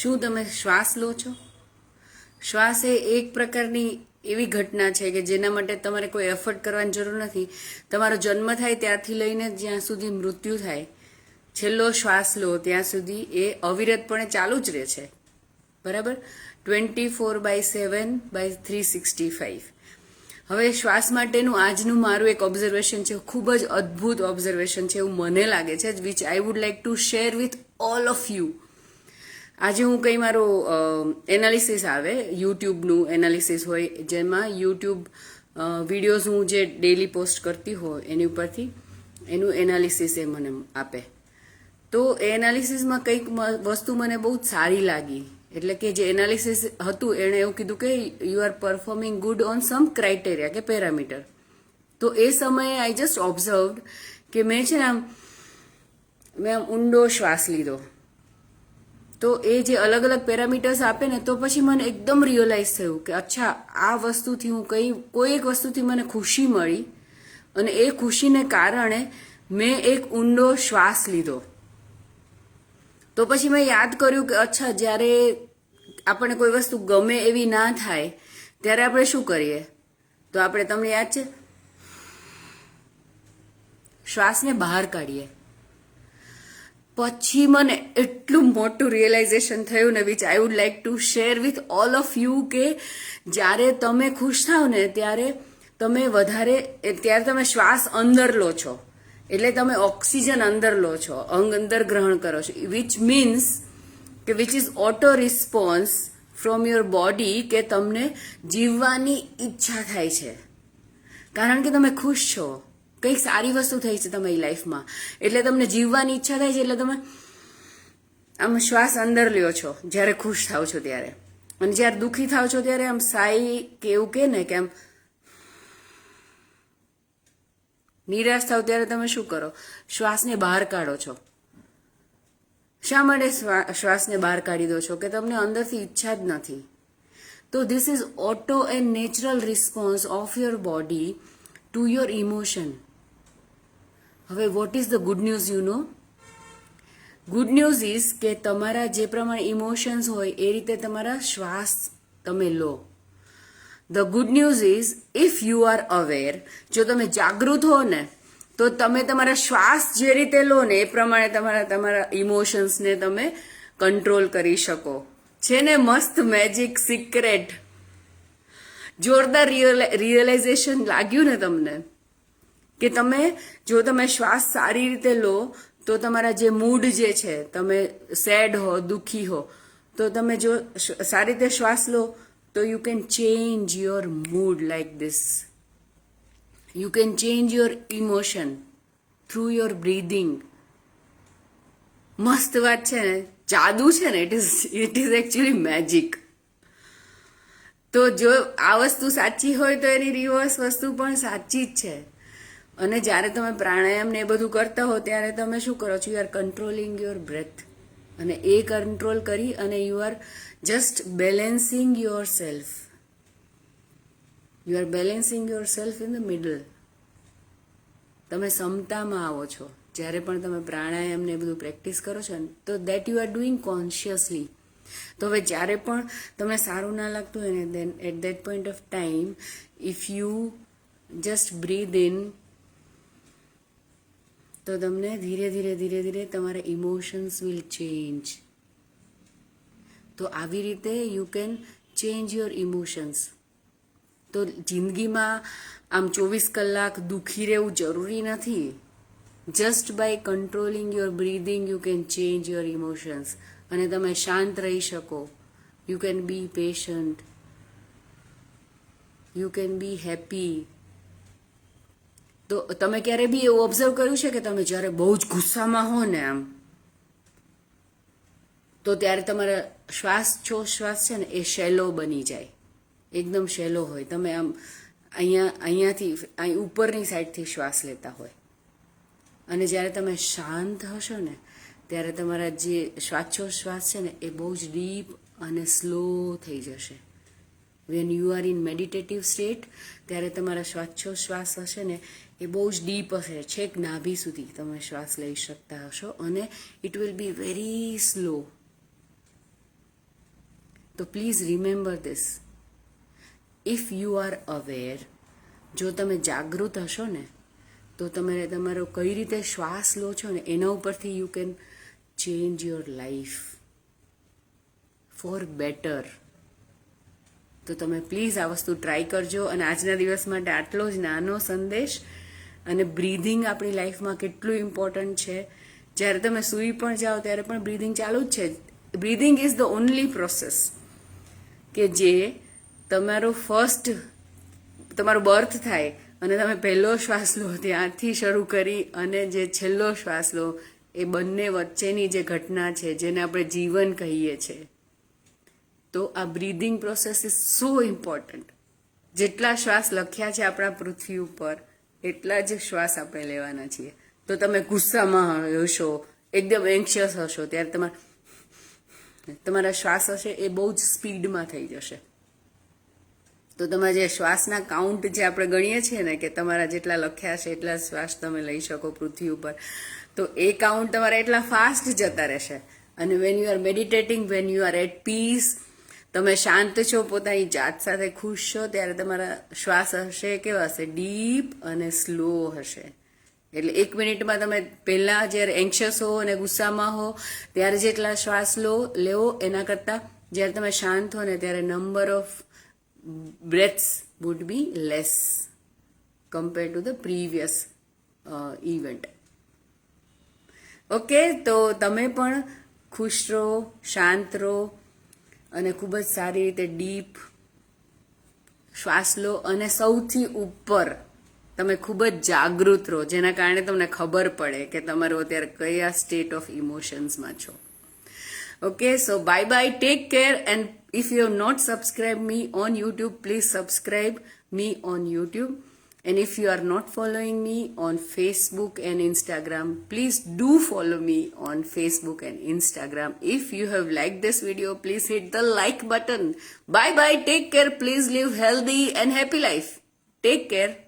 શું તમે શ્વાસ લો છો? શ્વાસ એ એક પ્રકારની એવી ઘટના છે કે જેના માટે તમારે કોઈ એફર્ટ કરવાની જરૂર નથી. તમારો જન્મ થાય ત્યારથી લઈને જ્યાં સુધી મૃત્યુ થાય, છેલ્લો શ્વાસ લો, ત્યાં સુધી એ અવિરતપણે ચાલુ જ રહે છે. બરાબર? Twenty four by seven by three sixty five હવે શ્વાસ માટેનું આજનું મારું એક ઓબ્ઝર્વેશન છે, ખૂબ જ અદ્ભુત ઓબ્ઝર્વેશન છે, એવું મને લાગે છે which I would like to share with all of you આજે હું કંઈ મારો એનાલિસિસ આવે, યુટ્યુબનું એનાલિસિસ હોય, જેમાં યુટ્યુબ વિડીયોઝ હું જે ડેલી પોસ્ટ કરતી હોય, એની ઉપરથી એનું એનાલિસિસ એ મને આપે. તો એ એનાલિસિસમાં કંઈક વસ્તુ મને બહુ જ સારી લાગી. એટલે કે જે એનાલિસિસ હતું, એણે એવું કીધું કે you are performing good on some criteria કે પેરામીટર તો એ સમયે આઈ જસ્ટ ઓબ્ઝર્વડ કે મેં છે ને આમ, મેં આમ ઊંડો શ્વાસ લીધો. તો એ જે અલગ અલગ પેરામીટર્સ આપે ને, તો પછી મને એકદમ રિયલાઇઝ થયું કે અચ્છા, આ વસ્તુથી હું કઈ, કોઈ એક વસ્તુથી મને ખુશી મળી અને એ ખુશીને કારણે મેં એક ઊંડો શ્વાસ લીધો. તો પછી મેં યાદ કર્યું કે અચ્છા, જ્યારે આપણને કોઈ વસ્તુ ગમે એવી ના થાય, ત્યારે આપણે શું કરીએ? તો આપણે, તમને યાદ છે? શ્વાસને બહાર કાઢીએ. પછી મને એટલું મોટું રિયલાઇઝેશન થયું ને which I would like to share with all of you કે જ્યારે તમે ખુશ થાવ ને, ત્યારે તમે વધારે ત્યારે તમે શ્વાસ અંદર લો છો. એટલે તમે ઓક્સિજન અંદર લો છો, અંગ અંદર ગ્રહણ કરો છો. વિચ મીન્સ કે which is auto response from your body કે તમને જીવવાની ઈચ્છા થાય છે. કારણ કે તમે ખુશ છો. કંઈક સારી વસ્તુ થઈ છે તમારી લાઈફમાં. એટલે તમને જીવવાની ઈચ્છા થાય છે એટલે તમે આમ શ્વાસ અંદર લ્યો છો, જ્યારે ખુશ થાવ છો ત્યારે. અને જ્યારે દુઃખી થાવ છો ત્યારે આમ સાઈ કે એવું કે ને કે આમ નિરાશ થાવ ત્યારે તમે શું કરો? શ્વાસને બહાર કાઢો છો. શા માટે શ્વા- શ્વાસને બહાર કાઢી દો છો? કે તમને અંદરથી ઈચ્છા જ નથી. તો this is auto and natural response of your body to your emotion હવે what is the good news you know good news is કે તમારા જે પ્રમાણે ઇમોશન્સ હોય, એ રીતે તમારા શ્વાસ તમે લો. The good news is if you are aware જો તમે જાગૃત હો ને, તો તમે તમારા શ્વાસ જે રીતે લો ને, એ પ્રમાણે તમારા તમારા ઇમોશન્સને તમે કંટ્રોલ કરી શકો. છે ને મસ્ત મેજિક સિક્રેટ જોરદાર રિયલાઇઝેશન લાગ્યું ને તમને. કે તમે, જો તમે શ્વાસ સારી રીતે લો, તો તમારા જે મૂડ જે છે, તમે સેડ હો, દુઃખી હો, તો તમે જો સારી રીતે શ્વાસ લો, તો you can change your mood like this you can change your emotion through your breathing મસ્ત વાત છે ને? જાદુ છે ને? It is it is actually magic તો જો આ વસ્તુ સાચી હોય તો એની રિવર્સ વસ્તુ પણ સાચી જ છે. અને જ્યારે તમે પ્રાણાયામ ને એ બધું કરતા હો, ત્યારે તમે શું કરો છો? You are controlling your breath અને એ કંટ્રોલ કરી અને you are just balancing yourself you are balancing yourself in the middle તમે સમતામાં આવો છો. જ્યારે પણ તમે પ્રાણાયામ ને બધું પ્રેક્ટિસ કરો છો ને તો that you are doing consciously તો હવે જ્યારે પણ તમને સારું ના લાગતું હોય ને then at that point of time if you just breathe in તો તમને ધીરે ધીરે ધીરે ધીરે તમારા ઇમોશન્સ વિલ ચેન્જ તો આવી રીતે you can change your emotions તો જિંદગીમાં આમ ચોવીસ કલાક દુઃખી રહેવું જરૂરી નથી. Just by controlling your breathing you can change your emotions અને તમે શાંત રહી શકો. You can be patient you can be happy તો તમે ક્યારે બી એવું ઓબ્ઝર્વ કર્યું છે કે તમે જ્યારે બહુ જ ગુસ્સામાં હો ને આમ તો ત્યારે તમારા શ્વાસ છો, શ્વાસ છે ને એ શેલો બની જાય. એકદમ શેલો હોય. તમે આમ અહીંયા, અહીંયાથી, અહીં ઉપરની સાઈડથી શ્વાસ લેતા હોય. અને જ્યારે તમે શાંત હશો ને, ત્યારે તમારા જે શ્વાસોશ્વાસ છે ને એ બહુ જ ડીપ અને સ્લો થઈ જશે. When you are in meditative state ત્યારે તમારા શ્વાસોશ્વાસ હશે ને, એ બહુ જ ડીપ હશે. છેક નાભી સુધી તમે શ્વાસ લઈ શકતા હશો અને it will be very slow તો please remember this if you are aware જો તમે જાગૃત હશો ને, તો તમે તમારો કઈ રીતે શ્વાસ લો છો ને, એના ઉપરથી you can change your life for better તો તમે પ્લીઝ આ વસ્તુ ટ્રાય કરજો. અને આજના દિવસ માટે આટલો જ નાનો સંદેશ. અને બ્રીધિંગ આપણી લાઈફમાં કેટલું ઇમ્પોર્ટન્ટ છે. જ્યારે તમે સૂઈ પણ જાઓ, ત્યારે પણ બ્રીધિંગ ચાલુ જ છે. Breathing is the only process કે જે તમારો ફર્સ્ટ તમારો બર્થ થાય અને તમે પહેલો શ્વાસ લો, ત્યાંથી શરૂ કરી અને જે છેલ્લો શ્વાસ લો, એ બંને વચ્ચેની જે ઘટના છે, જેને આપણે જીવન કહીએ છીએ. તો આ breathing process is so important જેટલા શ્વાસ લખ્યા છે આપણા પૃથ્વી ઉપર, એટલા જ શ્વાસ આપણે લેવાના છીએ. તો તમે ગુસ્સામાં હશો, એકદમ એન્શિયસ હશો, ત્યારે તમારા તમારા શ્વાસ હશે એ બહુ જ સ્પીડમાં થઈ જશે. તો તમારા જે શ્વાસના કાઉન્ટ જે આપણે ગણીએ છીએ ને કે તમારા જેટલા લખ્યા છે એટલા શ્વાસ તમે લઈ શકો પૃથ્વી ઉપર. તો એ કાઉન્ટ તમારા એટલા ફાસ્ટ જતા રહેશે. અને when you are meditating when you are at peace તમે શાંત છો, પોતાની જાત સાથે ખુશ છો, ત્યારે તમારા શ્વાસ હશે કેવા હશે? ડીપ અને સ્લો હશે. એટલે એક મિનિટમાં તમે પહેલા જ્યારે એન્શિયસ હો અને ગુસ્સામાં હો, ત્યારે જેટલા શ્વાસ લો, લેવો, એના કરતાં જ્યારે તમે શાંત હો ને ત્યારે number of breaths would be less compare to the previous event okay તો તમે પણ ખુશ રહો, શાંત રહો અને ખૂબ જ સારી રીતે ડીપ શ્વાસ લો અને સૌથી ઉપર તમે ખૂબ જ જાગૃત રહો જેના કારણે તમને ખબર પડે કે તમારો અત્યારે કયા સ્ટેટ ઓફ ઇમોશન્સમાં છો so bye bye take care and if you have not subscribed me on youtube please subscribe me on youtube and if you are not following me on facebook and instagram please do follow me on facebook and instagram. If you have liked this video please hit the like button. Bye bye take care. Please live healthy and happy life. Take care